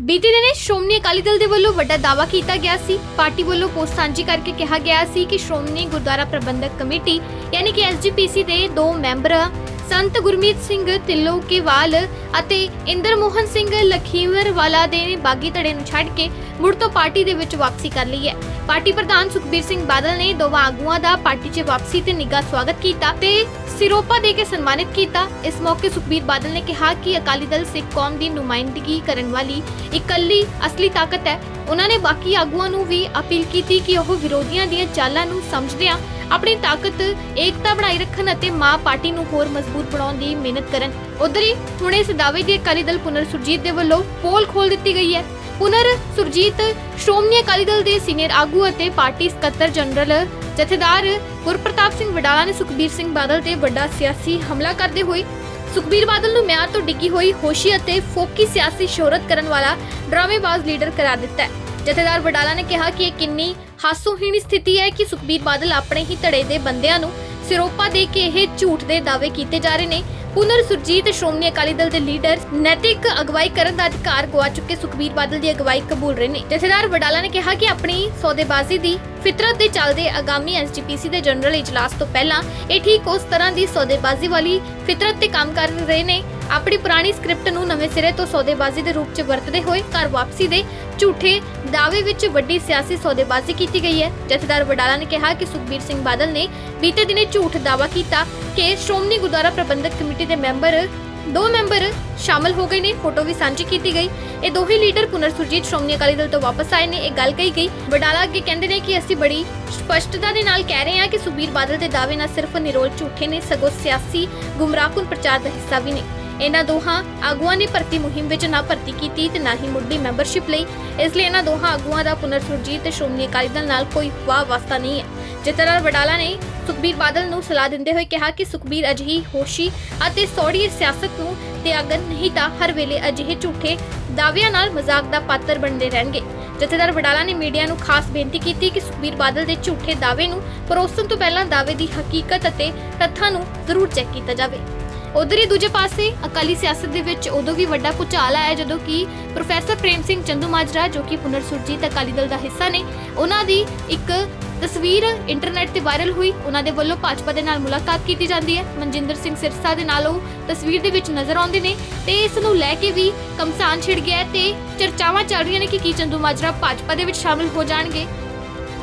ਬੀਤੇ ਦਿਨੇ ਸ਼੍ਰੋਮਣੀ ਅਕਾਲੀ ਦਲ ਦੇ ਵੱਲੋਂ ਵੱਡਾ ਦਾਅਵਾ ਕੀਤਾ ਗਿਆ ਸੀ। ਪਾਰਟੀ ਵੱਲੋਂ ਪੋਸਟ ਸਾਂਝੀ ਕਰਕੇ ਕਿਹਾ ਗਿਆ ਸੀ ਕਿ ਸ਼੍ਰੋਮਣੀ ਗੁਰਦੁਆਰਾ ਪ੍ਰਬੰਧਕ ਕਮੇਟੀ, ਯਾਨੀ ਕਿ ਐਸਜੀਪੀਸੀ ਦੇ ਦੋ ਮੈਂਬਰ ਸੰਤ ਗੁਰਮੀਤ ਸਿੰਘ ਤਿੱਲੋਕੇਵਾਲ ਅਤੇ ਇੰਦਰ ਮੋਹਨ ਸਿੰਘ ਲਖੀਵਰਵਾਲਾ ਦੇ ਬਾਗੀ ਧੜੇ ਨੂੰ ਛੱਡ ਕੇ ਮੁੜ ਤੋਂ ਪਾਰਟੀ ਦੇ ਵਿੱਚ ਵਾਪਸੀ ਕਰ ਲਈ ਹੈ। ਪਾਰਟੀ ਪ੍ਰਧਾਨ ਸੁਖਬੀਰ ਸਿੰਘ ਬਾਦਲ ਨੇ ਦੋਵਾਂ ਆਗੂਆਂ ਦਾ ਪਾਰਟੀ 'ਚ ਵਾਪਸੀ ਤੇ ਨਿੱਘਾ ਸਵਾਗਤ ਕੀਤਾ ਤੇ ਸਿਰੋਪਾ ਦੇ ਕੇ ਸਨਮਾਨਿਤ ਕੀਤਾ। ਇਸ ਮੌਕੇ ਸੁਖਬੀਰ ਬਾਦਲ ਨੇ ਕਿਹਾ ਕਿ ਅਕਾਲੀ ਦਲ ਸਿੱਖ ਕੌਮ ਦੀ ਨੁਮਾਇੰਦਗੀ ਕਰਨ ਵਾਲੀ ਇਕੱਲੀ ਅਸਲੀ ਤਾਕਤ ਹੈ। ਉਹਨਾਂ ਨੇ ਬਾਕੀ ਆਗੂਆਂ ਨੂੰ ਵੀ ਅਪੀਲ ਕੀਤੀ ਕਿ ਉਹ ਵਿਰੋਧੀਆਂ ਦੀਆਂ ਚਾਲਾਂ ਨੂੰ ਸਮਝਦਿਆਂ ਆਪਣੀ ਤਾਕਤ, ਏਕਤਾ ਬਣਾਈ ਰੱਖਣ ਅਤੇ ਮਾਂ ਪਾਰਟੀ ਨੂੰ ਹੋਰ ਮਜ਼ਬੂਤ ਬਣਾਉਣ ਦੀ ਮਿਹਨਤ ਕਰਨ। ਉਧਰ ਹੀ ਹੁਣ ਇਸ ਦਾਅਵੇ ਦੀ ਅਕਾਲੀ ਦਲ ਪੁਨਰ ਸੁਰਜੀਤ ਦੇ ਵੱਲੋਂ ਪੋਲ ਖੋਲ ਦਿੱਤੀ ਗਈ ਹੈ। ਪੁਨਰ ਸੁਰਜੀਤ ਸ਼੍ਰੋਮਣੀ ਅਕਾਲੀ ਦਲ ਦੇ ਸੀਨੀਅਰ ਆਗੂ ਅਤੇ ਪਾਰਟੀ ਸਕੱਤਰ ਜਨਰਲ ਜਥੇਦਾਰ ਗੁਰਪ੍ਰਤਾਪ ਸਿੰਘ ਵਡਾਲਾ ਨੇ ਸੁਖਬੀਰ ਸਿੰਘ ਬਾਦਲ ਤੇ ਵੱਡਾ ਸਿਆਸੀ ਹਮਲਾ ਕਰਦੇ ਹੋਏ ਸੁਖਬੀਰ ਬਾਦਲ ਨੂੰ ਮਿਆਰ ਤੋਂ ਡਿੱਗੀ ਹੋਈ ਹੋਸ਼ੀ ਅਤੇ ਫੋਕੀ ਸਿਆਸੀ ਸ਼ੋਹਰਤ ਕਰਨ ਵਾਲਾ ਡਰਾਮੇਬਾਜ਼ ਲੀਡਰ ਕਰਾ ਦਿੱਤਾ ਹੈ। ਜਥੇਦਾਰ ਵਡਾਲਾ ਨੇ ਕਿਹਾ ਕਿ ਇਹ ਕਿੰਨੀ ਹਾਸੋਹੀਣੀ ਸਥਿਤੀ ਹੈ ਕਿ ਸੁਖਬੀਰ ਬਾਦਲ ਆਪਣੇ ਹੀ ਧੜੇ ਦੇ ਬੰਦਿਆਂ ਨੂੰ ਸਿਰੋਪਾ ਦੇ ਕੇ ਇਹ ਝੂਠ ਦੇ ਦਾਅਵੇ ਕੀਤੇ ਜਾ ਰਹੇ ਨੇ। ਪੁਨਰ ਸੁਰਜੀਤ ਸ਼੍ਰੋਮਣੀ ਅਕਾਲੀ ਦਲ ਦੇ ਲੀਡਰ ਨੈਤਿਕ ਅਗਵਾਈ ਕਰਨ ਦਾ ਅਧਿਕਾਰ ਗਵਾ ਚੁੱਕੇ ਸੁਖਬੀਰ ਬਾਦਲ ਦੀ ਅਗਵਾਈ ਕਬੂਲ ਰਹੇ ਨੇ। ਜਥੇਦਾਰ ਵਡਾਲਾ ਨੇ ਕਿਹਾ ਕਿ ਆਪਣੀ ਸੌਦੇਬਾਜ਼ੀ ਦੀ ਫਿਤਰਤ ਦੇ ਚੱਲਦੇ ਆਗਾਮੀ ਐਸਜੀਪੀਸੀ ਦੇ ਜਨਰਲ ਇਜਲਾਸ ਤੋਂ ਪਹਿਲਾਂ ਇਹ ਠੀਕ ਉਸ ਤਰ੍ਹਾਂ ਦੀ ਸੌਦੇਬਾਜ਼ੀ ਵਾਲੀ ਫਿਤਰਤ ਤੇ ਕੰਮ ਕਰ ਰਹੇ ਨੇ ਆਪਣੀ ਪੁਰਾਣੀ ਸਕ੍ਰਿਪਟ ਨੂੰ ਨਵੇਂ ਸਿਰੇ ਤੋਂ ਸੌਦੇਬਾਜ਼ੀ ਦੇ ਰੂਪ 'ਚ ਵਰਤਦੇ ਹੋਏ ਘਰ ਵਾਪਸੀ ਦੇ ਝੂਠੇ ਦਾਅਵੇ ਵਿੱਚ ਵੱਡੀ ਸਿਆਸੀ ਸੌਦੇਬਾਜ਼ੀ ਕੀਤੀ ਗਈ ਹੈ। ਜਥੇਦਾਰ ਵਡਾਲਾ ਨੇ ਕਿਹਾ ਕਿ ਸੁਖਬੀਰ ਸਿੰਘ ਬਾਦਲ ਨੇ ਬੀਤੇ ਦਿਨੇ ਝੂਠ ਦਾਅਵਾ ਕੀਤਾ ਕਿ ਸ਼੍ਰੋਮਣੀ ਗੁਰਦੁਆਰਾ ਪ੍ਰਬੰਧਕ ਕਮੇਟੀ ਦੇ ਮੈਂਬਰ ਦੋ ਮੈਂਬਰ ਸ਼ਾਮਲ ਹੋ ਗਏ ਨੇ। ਫੋਟੋ ਵੀ ਸਾਂਝੀ ਕੀਤੀ ਗਈ। ਇਹ ਦੋਹੇ ਲੀਡਰ ਪੁਨਰ ਸੁਰਜੀਤ ਸ਼੍ਰੋਮਣੀ ਅਕਾਲੀ ਦਲ ਤੋਂ ਵਾਪਸ ਆਏ ਨੇ। ਇਹ ਗੱਲ ਕਹੀ ਗਈ। ਵਡਾਲਾ ਅੱਗੇ ਕਹਿੰਦੇ ਨੇ ਕਿ ਅਸੀਂ ਬੜੀ ਸਪਸ਼ਟਤਾ ਦੇ ਨਾਲ ਕਹਿ ਰਹੇ ਹਾਂ ਕਿ ਸੁਖਬੀਰ ਬਾਦਲ ਦੇ ਦਾਅਵੇ ਨਾ ਸਿਰਫ ਨਿਰੋਲ ਝੂਠੇ ਨੇ, ਸਗੋਂ ਸਿਆਸੀ ਗੁੰਮਰਾਹਕੁਨ ਪ੍ਰਚਾਰ ਦਾ ਹਿੱਸਾ ਵੀ ਨੇ। ਇਹਨਾਂ ਦੋਹਾਂ ਆਗੂਆਂ ਨੇ ਭਰਤੀ ਮੁਹਿੰਮ ਵਿੱਚ ਨਾ ਭਰਤੀ ਕੀਤੀ ਤੇ ਨਾ ਹੀ ਮੁੱਢਲੀ ਮੈਂਬਰਸ਼ਿਪ ਲਈ। ਇਸ ਲਈ ਇਹਨਾਂ ਦੋਹਾਂ ਆਗੂਆਂ ਦਾ ਪੁਨਰ ਸੁਰਜੀਤ ਤੇ ਸ਼੍ਰੋਮਣੀ ਅਕਾਲੀ ਦਲ ਨਾਲ ਕੋਈ ਵਾਹ ਵਾਸਤਾ ਨਹੀਂ ਹੈ। ਜਤਨਲਾਲ ਵਡਾਲਾ ਨੇ ਸੁਖਬੀਰ ਬਾਦਲ ਨੂੰ ਸਲਾਹ ਦਿੰਦੇ ਹੋਏ ਕਿਹਾ ਕਿ ਸੁਖਬੀਰ ਅਜਿਹੀ ਹੋਸ਼ੀ ਅਤੇ ਸੌੜੀ ਸਿਆਸਤ ਨੂੰ ਤਿਆਗਣ ਨਹੀਂ ਤਾਂ ਹਰ ਵੇਲੇ ਅਜਿਹੇ ਝੂਠੇ ਦਾਅਵਿਆਂ ਨਾਲ ਮਜ਼ਾਕ ਦਾ ਪਾਤਰ ਬਣਦੇ ਰਹਿਣਗੇ। ਜਥੇਦਾਰ ਵਡਾਲਾ ਨੇ ਮੀਡੀਆ ਨੂੰ ਖਾਸ ਬੇਨਤੀ ਕੀਤੀ ਕਿ ਸੁਖਬੀਰ ਬਾਦਲ ਦੇ ਝੂਠੇ ਦਾਅਵੇ ਨੂੰ ਪਰੋਸਣ ਤੋਂ ਪਹਿਲਾਂ ਦਾਅਵੇ ਦੀ ਹਕੀਕਤ ਅਤੇ ਤੱਥਾਂ ਨੂੰ ਜ਼ਰੂਰ ਚੈੱਕ ਕੀਤਾ ਜਾਵੇ। ਉਧਰ ਹੀ ਦੂਜੇ ਪਾਸੇ ਅਕਾਲੀ ਸਿਆਸਤ ਦੇ ਵਿੱਚ ਉਦੋਂ ਵੀ ਵੱਡਾ ਭੁਚਾਲ ਆਇਆ ਜਦੋਂ ਕਿ ਪ੍ਰੋਫੈਸਰ ਪ੍ਰੇਮ ਸਿੰਘ ਚੰਦੂ ਮਾਜਰਾ, ਜੋ ਕਿ ਪੁਨਰ ਸੁਰਜੀਤ ਅਕਾਲੀ ਦਲ ਦਾ ਹਿੱਸਾ ਨੇ, ਉਹਨਾਂ ਦੀ ਇੱਕ ਤਸਵੀਰ ਇੰਟਰਨੈਟ ਤੇ ਵਾਇਰਲ ਹੋਈ। ਉਹਨਾਂ ਦੇ ਵੱਲੋਂ ਭਾਜਪਾ ਦੇ ਨਾਲ ਮੁਲਾਕਾਤ ਕੀਤੀ ਜਾਂਦੀ ਹੈ। ਮਨਜਿੰਦਰ ਸਿੰਘ ਸਿਰਸਾ ਦੇ ਨਾਲ ਉਹ ਤਸਵੀਰ ਦੇ ਵਿੱਚ ਨਜ਼ਰ ਆਉਂਦੇ ਨੇ ਤੇ ਇਸ ਨੂੰ ਲੈ ਕੇ ਵੀ ਕਮਸਾਨ ਛਿੜ ਗਿਆ ਤੇ ਚਰਚਾਵਾਂ ਚੱਲ ਰਹੀਆਂ ਨੇ ਕਿ ਕੀ ਚੰਦੂ ਮਾਜਰਾ ਭਾਜਪਾ ਦੇ ਵਿੱਚ ਸ਼ਾਮਿਲ ਹੋ ਜਾਣਗੇ।